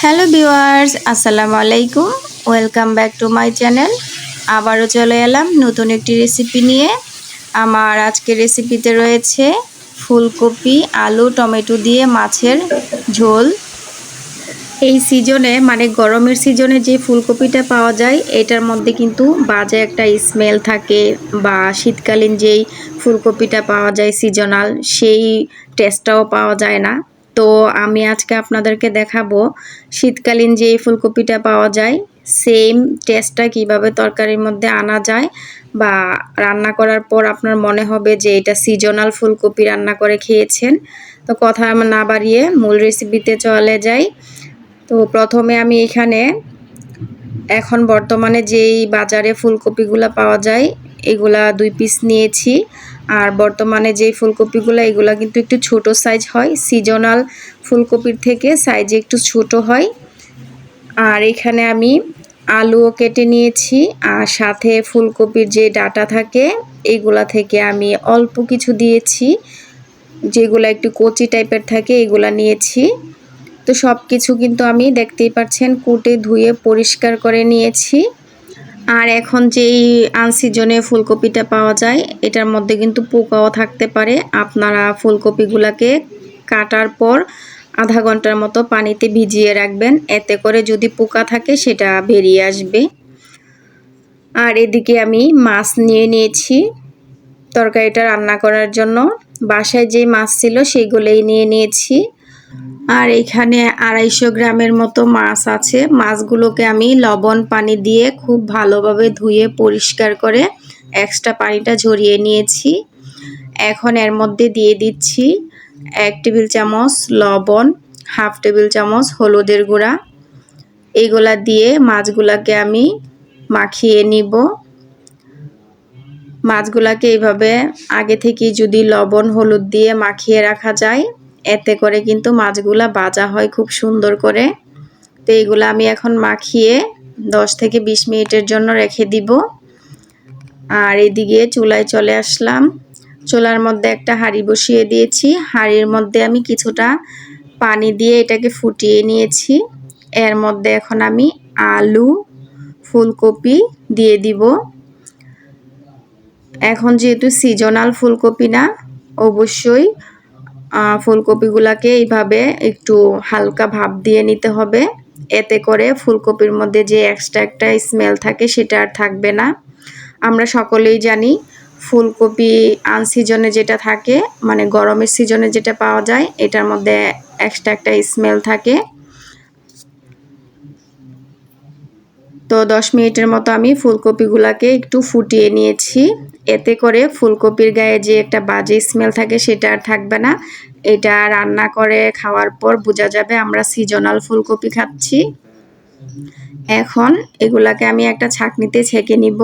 Hello viewers আসসালামু আলাইকুম welcome back to my channel আবারও চলে এলাম নতুন একটি রেসিপি নিয়ে। আমার আজকের রেসিপিতে রয়েছে ফুলকপি, আলু, টমেটো দিয়ে মাছের ঝোল। এই সিজনে মানে গরমের সিজনে যে ফুলকপিটা পাওয়া যায়, এটার মধ্যে কিন্তু বাজে একটা স্মেল থাকে বা শীতকালীন যেই ফুলকপিটা পাওয়া যায় সিজনাল সেই টেস্টটাও পাওয়া যায় না। তো আমি আজকে আপনাদেরকে দেখাবো শীতকালীন যে ফুলকপিটা পাওয়া যায় সেম টেস্টটা কীভাবে তরকারির মধ্যে আনা যায় বা রান্না করার পর আপনার মনে হবে যে এটা সিজনাল ফুলকপি রান্না করে খেয়েছেন। তো কথা না বাড়িয়ে মূল রেসিপিতে চলে যাই। তো প্রথমে আমি এখানে এখন বর্তমানে যেই বাজারে ফুলকপিগুলো পাওয়া যায়, এগুলা দুই পিস নিয়েছি। আর বর্তমানে যেই ফুলকপিগুলো, এগুলা কিন্তু একটু ছোট সাইজ হয়। সিজনাল ফুলকপির থেকে সাইজে একটু ছোট হয়। আর এখানে আমি আলুও কেটে নিয়েছি। আর সাথে ফুলকপির যে ডাটা থাকে, এগুলা থেকে আমি অল্প কিছু দিয়েছি। যেগুলো একটু কচি টাইপের থাকে, এগুলা নিয়েছি। তো সব কিছু কিন্তু আমি দেখতেই পাচ্ছেন, কুটে ধুয়ে পরিষ্কার করে নিয়েছি। আর এখন যেই আনসিজনে ফুলকপিটা পাওয়া যায়, এটার মধ্যে কিন্তু পোকাও থাকতে পারে। আপনারা ফুলকপিগুলোকে কাটার পর আধা ঘণ্টার মতো পানিতে ভিজিয়ে রাখবেন। এতে করে যদি পোকা থাকে, সেটা বেরিয়ে আসবে। আর এদিকে আমি মাছ নিয়ে নিয়েছি। তরকারিটা রান্না করার জন্য। বাসায় যে মাছ ছিল সেগুলোই নিয়ে নিয়েছি। আর এখানে আড়াইশো গ্রামের মতো মাছ আছে। মাছগুলোকে আমি লবণ পানি দিয়ে খুব ভালোভাবে ধুয়ে পরিষ্কার করে এক্সট্রা পানিটা ঝরিয়ে নিয়েছি। এখন এর মধ্যে দিয়ে দিচ্ছি এক টেবিল চামচ লবণ, হাফ টেবিল চামচ হলুদের গুঁড়া। এইগুলা দিয়ে মাছগুলাকে আমি মাখিয়ে নিব। মাছগুলাকে এইভাবে আগে থেকেই যদি লবণ, হলুদ দিয়ে মাখিয়ে রাখা যায় এতে করে কিন্তু মাছগুলা বাজা হয় খুব সুন্দর করে। তো এইগুলো আমি এখন মাখিয়ে দশ থেকে বিশ মিনিটের জন্য রেখে দিব। আর এদিকে চুলায় চলে আসলাম। চুলার মধ্যে একটা হাঁড়ি বসিয়ে দিয়েছি। হাঁড়ির মধ্যে আমি কিছুটা পানি দিয়ে এটাকে ফুটিয়ে নিয়েছি। এর মধ্যে এখন আমি আলু, ফুলকপি দিয়ে দিব। এখন যেহেতু সিজনাল ফুলকপি না, অবশ্যই ফুলকপিগুলাকে এইভাবে একটু হালকা ভাপ দিয়ে নিতে হবে। এতে করে ফুলকপির মধ্যে যে এক্সট্রা একটা স্মেল থাকে সেটা আর থাকবে না। আমরা সকলেই জানি ফুলকপি আনসিজনে যেটা থাকে মানে গরমের সিজনে যেটা পাওয়া যায়, এটার মধ্যে এক্সট্রা একটা স্মেল থাকে। তো দশ মিনিটের মতো আমি ফুলকপিগুলাকে একটু ফুটিয়ে নিয়েছি। এতে করে ফুলকপির গায়ে যে একটা বাজে স্মেল থাকে সেটা আর থাকবে না। এটা রান্না করে খাওয়ার পর বোঝা যাবে আমরা সিজনাল ফুলকপি খাচ্ছি। এখন এগুলাকে আমি একটা ছাকনিতে ছেঁকে নিব।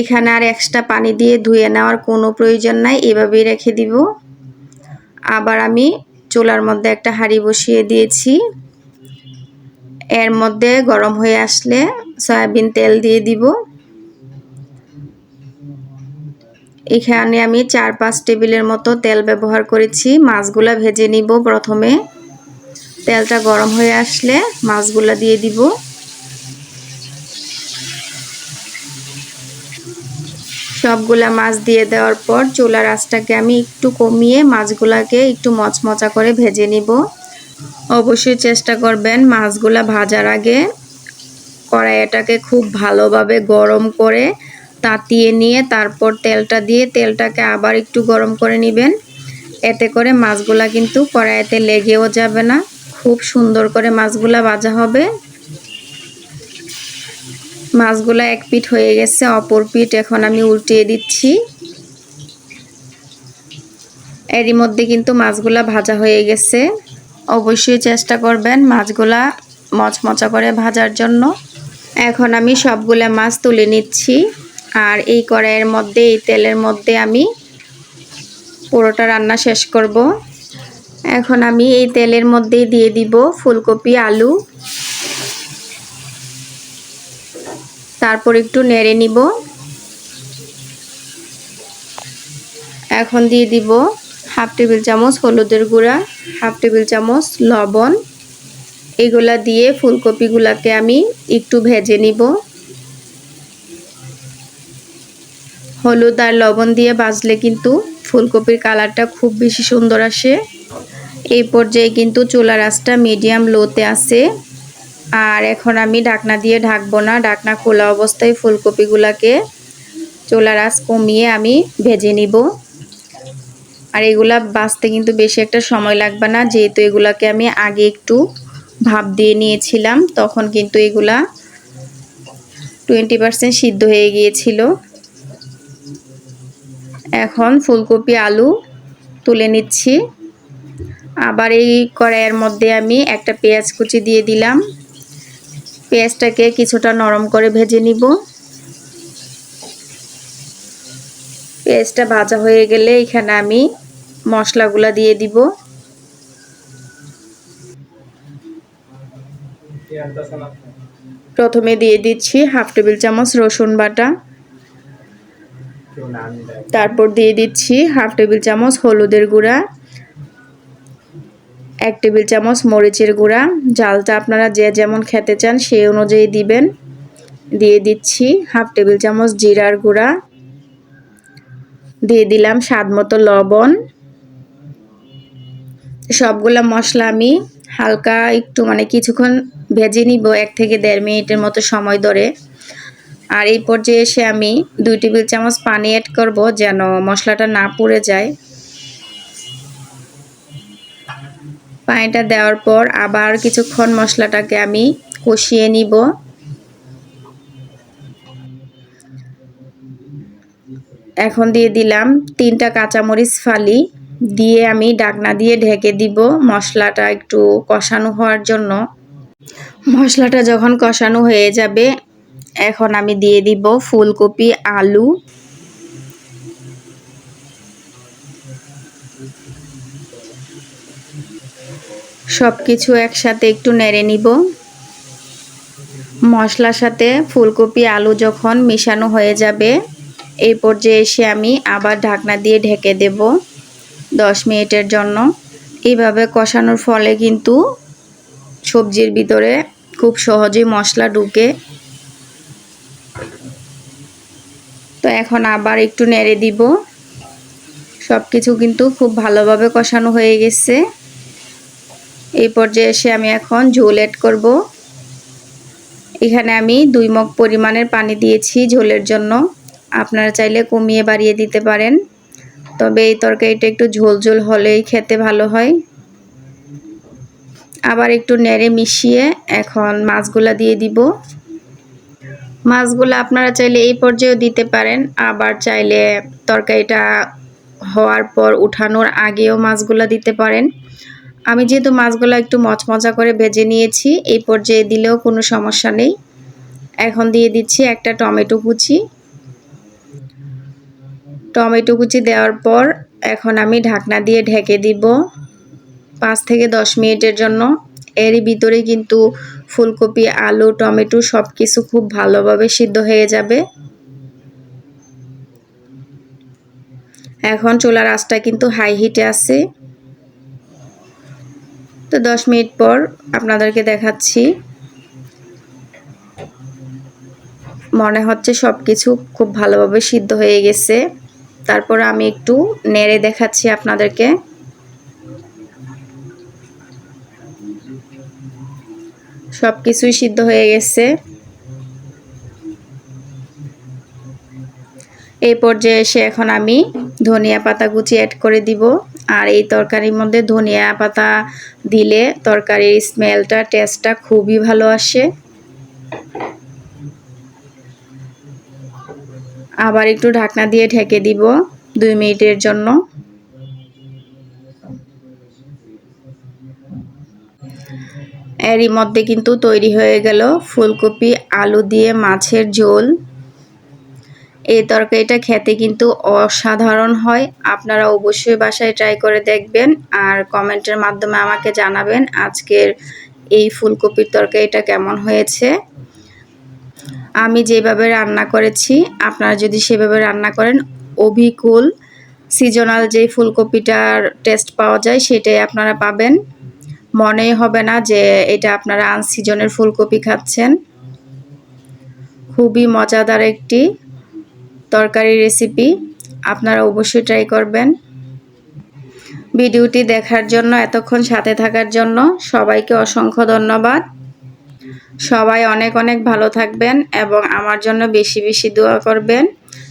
এখানে আর এক্সট্রা পানি দিয়ে ধুয়ে নেওয়ার কোনো প্রয়োজন নাই, এভাবেই রেখে দিব। আবার আমি চুলার মধ্যে একটা হাঁড়ি বসিয়ে দিয়েছি। এর মধ্যে গরম হয়ে আসলে সয়াবিন তেল দিয়ে দিব। এখানে আমি চার পাঁচ টেবিলের মতো তেল ব্যবহার করেছি। মাছগুলা ভেজে নিব প্রথমে। তেলটা গরম হয়ে আসলে মাছগুলা দিয়ে দিব। সবগুলা মাছ দিয়ে দেওয়ার পর চুলার আঁচটাকে আমি একটু কমিয়ে মাছগুলাকে একটু মচমচা করে ভেজে নিব। অবশ্যই চেষ্টা করবেন মাছগুলা ভাজার আগে কড়াইটাকে খুব ভালোভাবে গরম করে তাতিয়ে নিয়ে তারপর তেলটা দিয়ে তেলটাকে আবার একটু গরম করে নেবেন। এতে করে মাছগুলা কিন্তু কড়াইতে লেগেও যাবে না। খুব সুন্দর করে মাছগুলা ভাজা হবে। মাছগুলা এক পিঠ হয়ে গেছে, অপর পিঠ এখন আমি উল্টিয়ে দিচ্ছি। এরই মধ্যে কিন্তু মাছগুলা ভাজা হয়ে গেছে। অবশ্যই চেষ্টা করবেন মাছগুলা মচমচা করে ভাজার জন্য। এখন আমি সবগুলা মাছ তুলে নিচ্ছি। আর এই কড়াইয়ের মধ্যে, এই তেলের মধ্যে আমি পুরোটা রান্না শেষ করব। এখন আমি এই তেলের মধ্যেই দিয়ে দিব ফুলকপি, আলু। তারপর একটু নেড়ে নিব। এখন দিয়ে দিব হাফ টেবিল চামচ হলুদের গুঁড়া, হাফ টেবিল চামচ লবণ। এগুলা দিয়ে ফুলকপিগুলাকে আমি একটু ভেজে নিব। হলুদ আর লবণ দিয়ে বাজলে কিন্তু ফুলকপির কালারটা খুব বেশি সুন্দর আসে। এই পর্যায়ে কিন্তু চুলার আঁচটা মিডিয়াম লোতে আছে। আর এখন আমি ঢাকনা দিয়ে ঢাকবো না, ঢাকনা খোলা অবস্থায় ফুলকপিগুলাকে চুলার আঁচ কমিয়ে আমি ভেজে নিব। আর এগুলা বাঁচতে কিন্তু বেশি একটা সময় লাগবে না। যেহেতু এগুলাকে আমি আগে একটু ভাপ দিয়ে নিয়েছিলাম, তখন কিন্তু এগুলা টোয়েন্টি পারসেন্ট সিদ্ধ হয়ে গিয়েছিল। এখন ফুলকপি, আলু তুলে নিচ্ছি। আবার এই কড়াইয়ের মধ্যে আমি একটা পেঁয়াজ কুচি দিয়ে দিলাম। পেঁয়াজটাকে কিছুটা নরম করে ভেজে নিব। পেঁয়াজটা ভাজা হয়ে গেলে এখানে আমি মশলাগুলা দিয়ে দিব। প্রথমে দিয়ে দিচ্ছি হাফ টেবিল চামচ রসুন বাটা। তারপর দিয়ে দিচ্ছি হাফ টেবিল চামচ হলুদের গুঁড়া। এক টেবিল চামচ মরিচের গুঁড়া। জালটা আপনারা যে যেমন খেতে চান সেই অনুযায়ী দিবেন। দিয়ে দিচ্ছি হাফ টেবিল চামচ জিরার গুঁড়া। দিয়ে দিলাম স্বাদ মতো লবণ। সবগুলা মশলা আমি হালকা একটু মানে কিছুক্ষণ ভেজে নিব এক থেকে দেড় মিনিটের মতো সময় ধরে। আর এই পর্যায়ে এসে আমি দুই টেবিল চামচ পানি অ্যাড করব যেন মশলাটা না পুড়ে যায়। পানিটা দেওয়ার পর আবার কিছুক্ষণ মশলাটাকে আমি কষিয়ে নিব। এখন দিয়ে দিলাম তিনটা কাঁচামরিচ ফালি। দিয়ে আমি ডাকনা দিয়ে ঢেকে দিব মশলাটা একটু কষানো হওয়ার জন্য। মশলাটা যখন কষানো হয়ে যাবে, এখন আমি দিয়ে দিব ফুলকপি, আলু। সব কিছু একসাথে একটু নেড়ে নিব। মশলার সাথে ফুলকপি, আলু যখন মিশানো হয়ে যাবে, এই পর্যায়ে এসে আমি আবার ঢাকনা দিয়ে ঢেকে দেব। দশ মিনিটের জন্য। এইভাবে কষানোর ফলে কিন্তু সবজির ভিতরে খুব সহজেই মশলা ঢুকে। তো এখন আবার একটু নেড়ে দিব। সব কিছু কিন্তু খুব ভালোভাবে কষানো হয়ে গেছে। এই পর্যায়ে এসে আমি এখন ঝোল অ্যাড করব। এখানে আমি দুই মগ পরিমাণের পানি দিয়েছি ঝোলের জন্য। আপনারা চাইলে কমিয়ে বাড়িয়ে দিতে পারেন। তবে এই তরকারিটা একটু ঝোল ঝোল হলেই খেতে ভালো হয়। আবার একটু নেড়ে মিশিয়ে এখন মাছগুলা দিয়ে দিব। মাছগুলো আপনারা চাইলে এই পর্যায়েও দিতে পারেন, আবার চাইলে তরকারিটা হওয়ার পর উঠানোর আগেও মাছগুলো দিতে পারেন। আমি যেহেতু মাছগুলো একটু মচমচা করে ভেজে নিয়েছি, এই পর্যায়ে দিলেও কোনো সমস্যা নেই। এখন দিয়ে দিচ্ছি একটা টমেটো কুচি। টমেটো কুচি দেওয়ার পর এখন আমি ঢাকনা দিয়ে ঢেকে দিব পাঁচ থেকে দশ মিনিটের জন্য। এরই ভিতরে কিন্তু ফুলকপি, আলু, টমেটো সব কিছু খুব ভালোভাবে সিদ্ধ হয়ে যাবে। এখন চুলার আঁচটা কিন্তু হাই হিটে আছে। তো দশ মিনিট পর আপনাদেরকে দেখাচ্ছি। মনে হচ্ছে সব কিছু খুব ভালোভাবে সিদ্ধ হয়ে গেছে। তারপর আমি একটু নেড়ে দেখাচ্ছি আপনাদেরকে। সব কিছুই সিদ্ধ হয়ে গেছে। এই পর্যায়ে এসে এখন আমি ধনিয়া পাতা কুচি অ্যাড করে দিব। আর এই তরকারির মধ্যে ধনিয়া পাতা দিলে তরকারির স্মেলটা টেস্টটা খুবই ভালো আসে। আবার একটু ঢাকনা দিয়ে ঢেকে দিব দুই মিনিটের জন্য। এরই মধ্যে কিন্তু তৈরি হয়ে গেল ফুলকপি, আলু দিয়ে মাছের ঝোল। এই তরকারিটা খেতে কিন্তু অসাধারণ হয়। আপনারা অবশ্যই বাসায় ট্রাই করে দেখবেন আর কমেন্টের মাধ্যমে আমাকে জানাবেন আজকের এই ফুলকপির তরকারিটা কেমন হয়েছে। আমি যেভাবে রান্না করেছি, আপনারা যদি সেভাবে রান্না করেন, অভিকুল সিজনাল যেই ফুলকপিটার টেস্ট পাওয়া যায় সেটাই আপনারা পাবেন। মনেই হবে না যে এটা আপনারা আনসিজনের ফুলকপি খাচ্ছেন। খুবই মজাদার একটি তরকারি রেসিপি, আপনারা অবশ্যই ট্রাই করবেন। ভিডিওটি দেখার জন্য, এতক্ষণ সাথে থাকার জন্য সবাইকে অসংখ্য ধন্যবাদ। সবাই অনেক অনেক ভালো থাকবেন এবং আমার জন্য বেশি বেশি দোয়া করবেন।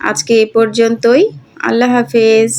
আজকে এই পর্যন্তই। আল্লাহ হাফেজ।